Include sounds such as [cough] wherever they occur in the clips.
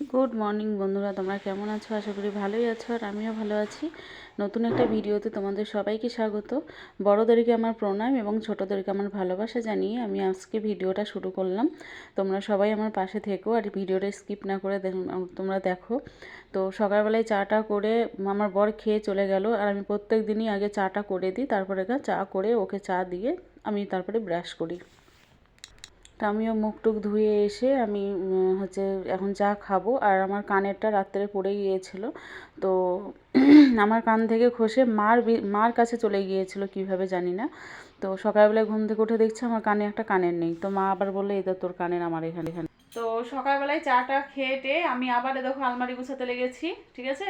Good morning বন্ধুরা, তোমরা কেমন আছো? আশা করি ভালোই আছো আর আমিও ভালো আছি। নতুন একটা ভিডিওতে তোমাদের সবাইকে স্বাগত। বড়োদেরকে আমার প্রণাম এবং ছোটোদেরকে আমার ভালোবাসা জানিয়ে আমি আজকে ভিডিওটা শুরু করলাম। তোমরা সবাই আমার পাশে থেকো আর ভিডিওটা স্কিপ না করে তোমরা দেখো। তো সকালবেলায় চাটা করে আমার বর খেয়ে চলে গেল আর আমি প্রত্যেক দিনই আগে চাটা করে দিই, তারপরে চা করে ওকে চা দিয়ে আমি তারপরে ব্রাশ করি। তা আমিও মুখ টুক ধুয়ে এসে আমি হচ্ছে এখন চা খাব। আর আমার কানেরটা রাত্রে পড়ে গিয়েছিল। তো [clears throat] আমার কান থেকে খসে মার মার কাছে চলে গিয়েছিল কীভাবে জানি না। তো সকালবেলায় ঘুম থেকে উঠে দেখছি আমার কানে একটা কানের নেই। তো মা আবার বলল তো তোর কানের আমার এখানে এখানে। তো সকালবেলায় চাটা খেয়ে টেয়ে আমি আবার দেখো আলমারি গুছাতে লেগেছি, ঠিক আছে?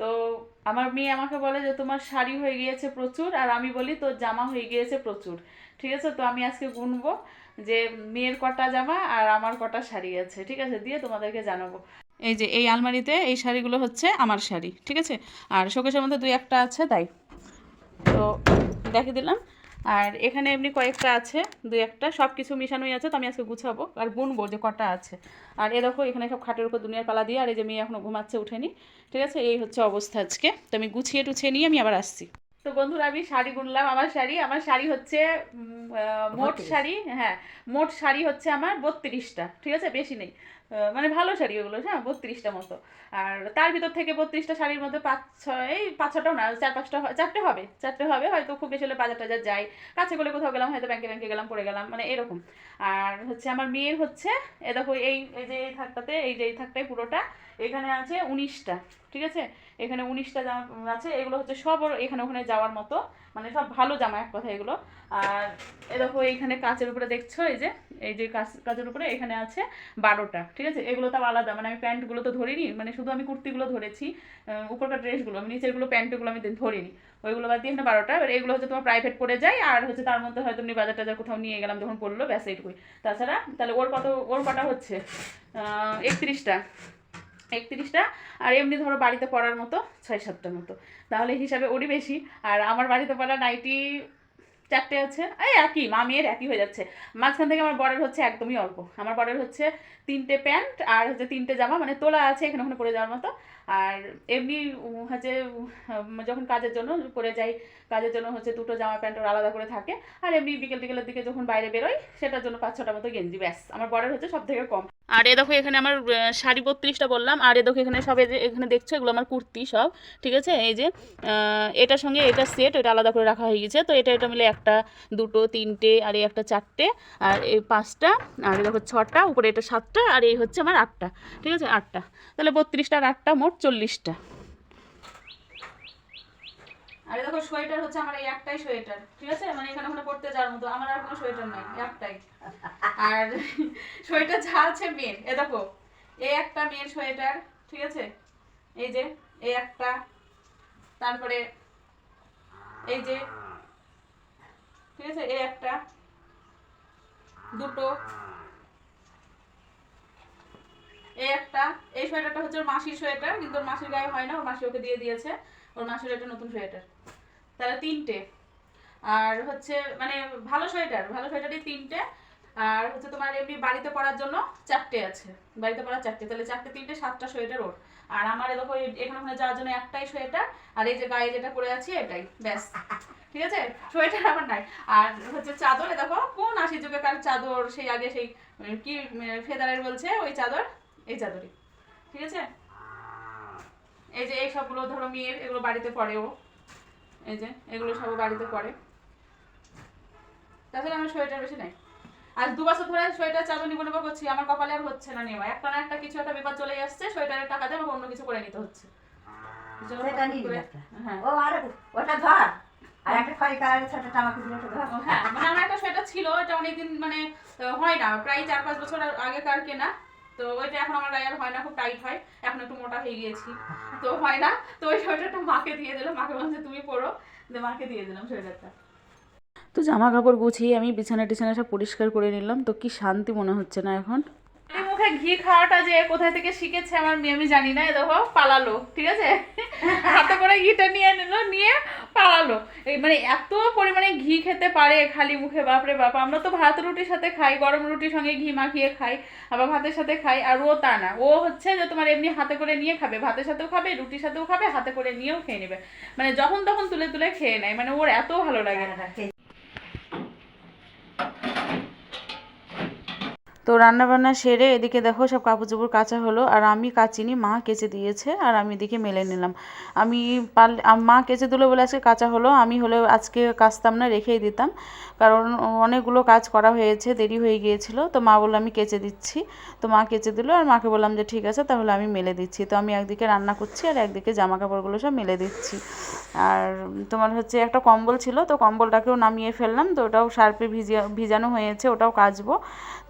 তো আমার মেয়ে আমাকে বলে যে, তোমার শাড়ি হয়ে গিয়েছে প্রচুর। আর আমি বলি, তোর জামা হয়ে গিয়েছে প্রচুর। ঠিক আছে? তো আমি আজকে গুনবো যে মেয়ের কটা জামা আর আমার কটা শাড়ি আছে, ঠিক আছে? দিয়ে তোমাদেরকে জানাব। এই যে এই আলমারিতে এই শাড়িগুলো হচ্ছে আমার শাড়ি, ঠিক আছে? আর শোকেশের মধ্যে দুই একটা আছে, তাই। তো দেখে দিলাম। আর এখানে এমনি কয়েকটা আছে, দুই একটা সব কিছু মিশানোই আছে, তো আমি আজকে গুছাবো আর বুনবো যে কটা আছে। আর এ দেখো, এখানে সব খাটের উপর দুনিয়ার পালা দিয়ে আর এই যে মেয়ে এখনও ঘুমাচ্ছে উঠেনি, ঠিক আছে? এই হচ্ছে অবস্থা আজকে। তো আমি গুছিয়ে টুছিয়ে নিয়ে আমি আবার আসছি। তো বন্ধুরা আমি শাড়ি গুনলাম আমার শাড়ি। আমার শাড়ি হচ্ছে মোট শাড়ি হ্যাঁ মোট শাড়ি হচ্ছে আমার বত্রিশটা ঠিক আছে? বেশি নেই। মানে ভালো শাড়ি ওগুলো হ্যাঁ বত্রিশটা মতো। আর তার ভিতর থেকে বত্রিশটা শাড়ির মধ্যে পাঁচ ছয় এই পাঁচ ছটাও না চার পাঁচটা চারটে হবে চারটে হবে হয়তো খুব বেশি হলে বাজার টাজার যাই। কাছে করে কোথাও গেলাম হয়তো ব্যাংকে ব্যাংকে গেলাম পড়ে গেলাম মানে এরকম। আর হচ্ছে আমার মেয়ের হচ্ছে এ দেখো এই এই যে এই থাকটাতে এই যে এই থাকটাই পুরোটা এখানে আছে উনিশটা ঠিক আছে? এখানে উনিশটা জামা আছে, এগুলো হচ্ছে সব এখানে ওখানে যাওয়ার মতো। মানে সব ভালো জামা এক কথা এগুলো। আর এ দেখো এইখানে কাচের উপরে দেখছ, এই যে এই যে কাচ, কাচের উপরে এখানে আছে বারোটা, ঠিক আছে? এগুলো তাও আলাদা মানে আমি প্যান্টগুলো তো ধরিনি মানে শুধু আমি কুর্তিগুলো ধরেছি উপরকার ড্রেসগুলো, আমি নিচেরগুলো, প্যান্টগুলো আমি ধরিনি। ওইগুলো বাদ দিয়ে এখানে বারোটা, এবার এগুলো হচ্ছে তোমার প্রাইভেট পড়ে যায়, আর হচ্ছে তার মধ্যে হয়তো এমনি বাজার টাজার কোথাও নিয়ে গেলাম যখন পড়ল, ব্যাস এইটুকুই। তাছাড়া তাহলে ওর কত, ওর কটা হচ্ছে? একত্রিশটা। একত্রিশটা, আর এমনি ধরো বাড়িতে পড়ার মতো ছয় সাতটার মতো। তাহলে হিসাবে ওরই বেশি। আর আমার বাড়িতে পড়া নাইটি চারটে আছে। এই একই মা মেয়ের একই হয়ে যাচ্ছে। মাঝখান থেকে আমার বরের হচ্ছে একদমই অল্প। আমার বরের হচ্ছে তিনটে প্যান্ট আর হচ্ছে তিনটে জামা মানে তোলা আছে এখানে ওখানে পরে যাওয়ার মতো। আর এমনি হচ্ছে যখন কাজের জন্য পরে যাই, কাজের জন্য হচ্ছে দুটো জামা প্যান্ট ওর আলাদা করে থাকে। আর এমনি বিকেল টিকেলের দিকে যখন বাইরে বেরোই, সেটার জন্য পাঁচ ছটা মতো গেঞ্জি, ব্যাস। আমার বরের হচ্ছে সব থেকে কম। আর এ দেখো এখানে আমার শাড়ি বত্রিশটা বললাম, আর এ দেখো এখানে সব এখানে দেখছ, এগুলো আমার কুর্তি সব, ঠিক আছে? এই যে এটার সঙ্গে এটা সেট, এটা আলাদা করে রাখা হয়ে গেছে, তো এটা এটা মিলে একটা, দুটো, তিনটে, আর এই একটা চারটে, আর এই পাঁচটা, আর দেখো ছটা, উপরে এটা সাতটা, আর এই হচ্ছে আমার আটটা, ঠিক আছে? আটটা। তাহলে বত্রিশটা আর আটটা, মোট চল্লিশটা। আর দেখো, সোয়েটার হচ্ছে আমার এই একটাই সোয়েটার, ঠিক আছে? মানে এখানে ওখানে পড়তে যাওয়ার মতো, আমার আর কোনো সোয়েটার নাই, একটাই। আর সোয়েটার যা আছে মেয়ের এ দেখো এই একটা মেয়ের সোয়েটার, ঠিক আছে? এই যে এই একটা, তারপরে এই যে, ঠিক আছে? এই একটা, দুটো এই একটা, এই সোয়েটারটা হচ্ছে মাসির সোয়েটার, কিন্তু মাসির গায়ে হয় না মাসি ওকে দিয়ে দিয়েছে। ওর মাসির একটা নতুন সোয়েটার। তাহলে তিনটে। আর হচ্ছে মানে ভালো সোয়েটার, ভালো সোয়েটারই তিনটে। আর হচ্ছে তোমার এমনি বাড়িতে পরার জন্য চারটে আছে। বাড়িতে পরার চারটে। তাহলে চারটে, তিনটে, সাতটা সোয়েটার ওর। আর আমার এরকম এখানে ওখানে যাওয়ার জন্য একটাই সোয়েটার। আর এই যে গায়ে যেটা পরে আছি, এটাই। ব্যাস। ঠিক আছে? সোয়েটার আমার নাই। আর হচ্ছে চাদর দেখো, কোন আশি যুগেকার চাদর? সেই আগে সেই, কি, ফেদারের বলছে, ওই চাদর, এই চাদরই। ঠিক আছে? এই যে এই সবগুলো ধরো মেয়ের এগুলো বাড়িতে পড়েও এই যে এগুলো সব বাড়িতে পড়ে। তাছাড়া আমার সোয়েটার বেশি নাই। আজ দু বছর ধরে সোয়েটার চাদর নিবো নেব করছি আমার কপালে আর হচ্ছে না নেওয়া একটা না একটা কিছু একটা ব্যাপার চলে আসছে সোয়েটারের টাকা দিয়ে আমাকে অন্য কিছু করে নিতে হচ্ছে। হ্যাঁ। ও আর ওটা ধর। আর একটা কালারের ছোট ও হ্যাঁ মানে আমার একটা সোয়েটার ছিল এটা অনেকদিন মানে হয় না। প্রায় চার পাঁচ বছর আগেকার কেনা। তো ওইটা এখন আমার গায়ে আর হয় না খুব টাইট হয়। এখন একটু মোটা হয়ে গিয়েছি। তো হয় না। তো ওই সোয়েটারটা মাকে দিয়ে দিলাম। মাকে বলছে তুমি পরো। দিয়ে মাকে দিয়ে দিলাম সোয়েটারটা। তো জামা কাপড় গুছিয়ে আমি বিছানা টিছানা সব পরিষ্কার করে নিলাম। তো কি শান্তি মনে হচ্ছে না এখন? মুখে ঘি খাওয়াটা যে কোথায় থেকে শিখেছে আমার মেয়ে আমি জানি না। এ দেখো পালালো ঠিক আছে? হাতে করে ঘিটা নিয়ে নিল নিয়ে পালালো। এই মানে এত পরিমাণে ঘি খেতে পারে খালি মুখে, বাপরে বাপ। আমরা তো ভাত রুটির সাথে খাই, গরম রুটির সঙ্গে ঘি মাখিয়ে খাই, আবার ভাতের সাথে খাই, আর ও তা না। ও হচ্ছে যে তোমার এমনি হাতে করে নিয়ে খাবে, ভাতের সাথেও খাবে, রুটির সাথেও খাবে, হাতে করে নিয়েও খেয়ে নেবে। মানে যখন তখন তুলে তুলে খেয়ে নেয়। মানে ওর এত ভালো লাগে। তো রান্না বান্না সেরে এদিকে দেখো সব কাপড় চোপড় কাচা হলো, আর আমি কাচিনি, মা কেচে দিয়েছে, আর আমি এদিকে মেলে নিলাম। আমি আম- মা কেচে দিল বলে আজকে কাঁচা হলো, আমি হলে আজকে কাচতাম না, রেখেই দিতাম। কারণ অনেকগুলো কাজ করা হয়েছে, দেরি হয়ে গিয়েছিল, তো মা বলল আমি কেচে দিচ্ছি। তো মা কেচে দিল, আর মাকে বললাম যে ঠিক আছে, তাহলে আমি মেলে দিচ্ছি। তো আমি একদিকে রান্না করছি, আর একদিকে জামা কাপড়গুলো সব মেলে দিচ্ছি। আর তোমার হচ্ছে একটা কম্বল ছিল, তো কম্বলটাকেও নামিয়ে ফেললাম, তো ওটাও সার্পে ভিজিয়ে, ভিজানো হয়েছে, ওটাও কাচবো।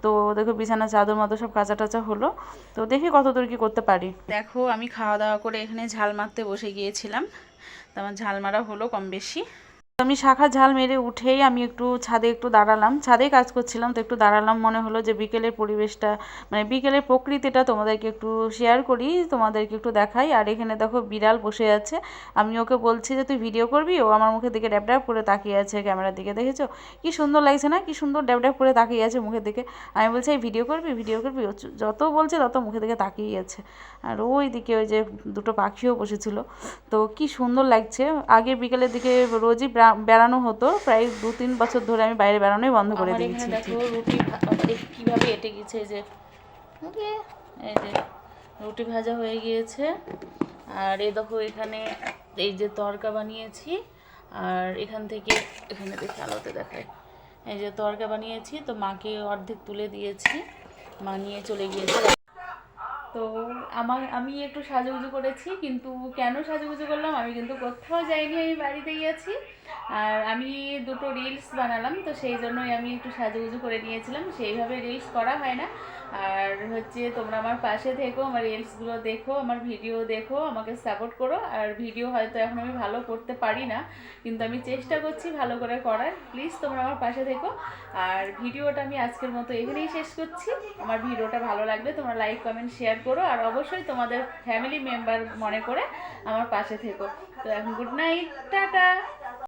তো দেখো বিছানা, চাদর মতো সব কাঁচা টাচা হলো। তো দেখি কত দূর কি করতে পারি। দেখো, আমি খাওয়া দাওয়া করে এখানে ঝাল মারতে বসে গিয়েছিলাম। তো আমার ঝাল মারা হলো কম বেশি। আমি শাখা ঝাল মেরে উঠেই আমি একটু ছাদে একটু দাঁড়ালাম। ছাদে কাজ করছিলাম, তো একটু দাঁড়ালাম। মনে হলো যে বিকেলের পরিবেশটা মানে বিকেলের প্রকৃতিটা তোমাদেরকে একটু শেয়ার করি, তোমাদেরকে একটু দেখাই। আর এখানে দেখো বিড়াল বসে আছে। আমি ওকে বলছি যে, তুই ভিডিও করবি? ও আমার মুখের দিকে ড্যাব ড্যাব করে তাকিয়ে আছে ক্যামেরার দিকে। দেখেছ? কি সুন্দর লাগছে না? কি সুন্দর ড্যাব ড্যাব করে তাকিয়ে আছে মুখের দিকে। আমি বলছি, এই ভিডিও করবি? ভিডিও করবি? যত বলছে তত মুখের দিকে তাকিয়েই আছে। আর ওই দিকে ওই যে দুটো পাখিও বসেছিল। তো কি সুন্দর লাগছে। আগে বিকেলের দিকে রোজই বেড়ানো হতো প্রায় দু তিন বছর ধরে আমি বাইরে বেড়ানোই বন্ধ করে দিয়েছি। রুটি কীভাবে এটে গেছে যে এই যে রুটি ভাজা হয়ে গিয়েছে। আর এ দেখো এখানে এই যে তরকা বানিয়েছি আর এখান থেকে এখানে দেখে আলোতে দেখায় এই যে তরকা বানিয়েছি তো মাকে অর্ধেক তুলে দিয়েছি মা নিয়ে চলে গিয়েছে। তো আমার আমি একটু সাজুগুজু করেছি কিন্তু কেন সাজুগুজু করলাম আমি কিন্তু কোথাও যাইনি আমি বাড়িতেই আছি আর আমি দুটো রিলস বানালাম, তো সেই জন্যই আমি একটু সাজুগুজু করে নিয়েছিলাম। সেইভাবে রিলস করা হয় না। আর হচ্ছে তোমরা আমার পাশে থেকো, আমার রিলসগুলো দেখো, আমার ভিডিও দেখো, আমাকে সাপোর্ট করো। আর ভিডিও হয়তো এখন আমি ভালো করতে পারি না, কিন্তু আমি চেষ্টা করছি ভালো করে করার। প্লিজ তোমরা আমার পাশে থেকো। আর ভিডিওটা আমি আজকের মতো এখানেই শেষ করছি। আমার ভিডিওটা ভালো লাগলে তোমরা লাইক কমেন্ট শেয়ার করো। আর অবশ্যই তোমাদের ফ্যামিলি মেম্বার মনে করে আমার পাশে থেকো। তো এখন গুড নাইট টাটা!